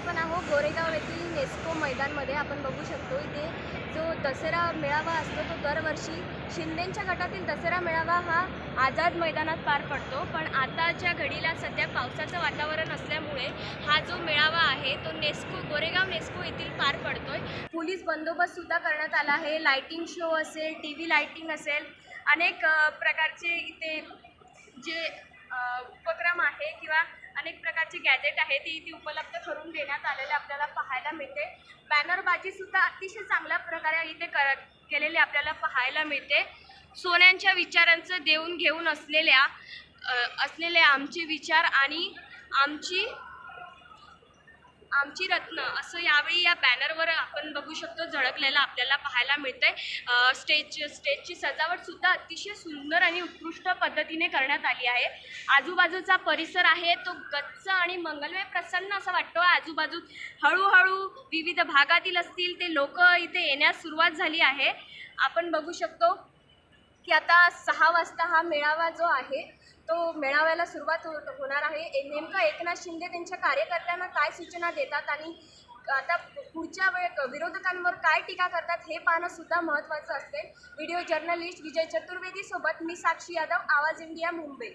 आपण आहोत. गोरेगाव येथील नेस्को मैदानमध्ये आपण बघू शकतो इथे जो दसरा मेळावा असतो तो दरवर्षी शिंदेंच्या गटातील दसरा मेळावा हा आझाद मैदानात पार पडतो. पण आताच्या घडीला सध्या पावसाचं वातावरण असल्यामुळे हा जो मेळावा आहे तो नेस्को गोरेगाव नेस्को येथील पार पडतोय. पोलीस बंदोबस्त सुद्धा करण्यात आला आहे. लायटिंग शो असेल टी व्ही लायटिंग असेल अनेक प्रकारचे इथे जे उपक्रम आहे किंवा अनेक प्रकारचे गॅजेट आहे ती इथे उपलब्ध करून देण्यात आलेले आपल्याला पाहायला मिळते. बॅनरबाजीसुद्धा अतिशय चांगल्या प्रकारे इथे कर केलेली आपल्याला पाहायला मिळते. सोन्यांच्या विचारांचं देऊन घेऊन असलेल्या असलेले आमचे विचार आणि आमची आमची रत्न असं यावेळी या बॅनरवर आपण बघू शकतो झळकलेलं आपल्याला पाहायला मिळतंय. आहे स्टेज स्टेजची सजावटसुद्धा अतिशय सुंदर आणि उत्कृष्ट पद्धतीने करण्यात आली आहे. आजूबाजूचा परिसर आहे तो गच्च आणि मंगलमय प्रसन्न असं वाटतो आजूबाजू हळूहळू विविध भागातील असतील ते लोक इथे येण्यास सुरुवात झाली आहे. आपण बघू शकतो की आता सहा वाजता हा मेळावा जो आहे तो मेळाव्याला सुरुवात हो होणार आहे. ए- नेमकं एकनाथ शिंदे त्यांच्या कार्यकर्त्यांना काय सूचना देतात आणि आता पुढच्या वेळ विरोधकांवर काय टीका करतात हे पाहणं सुद्धा महत्त्वाचं असते व्हिडिओ जर्नलिस्ट विजय चतुर्वेदी सोबत मी साक्षी यादव आवाज इंडिया मुंबई.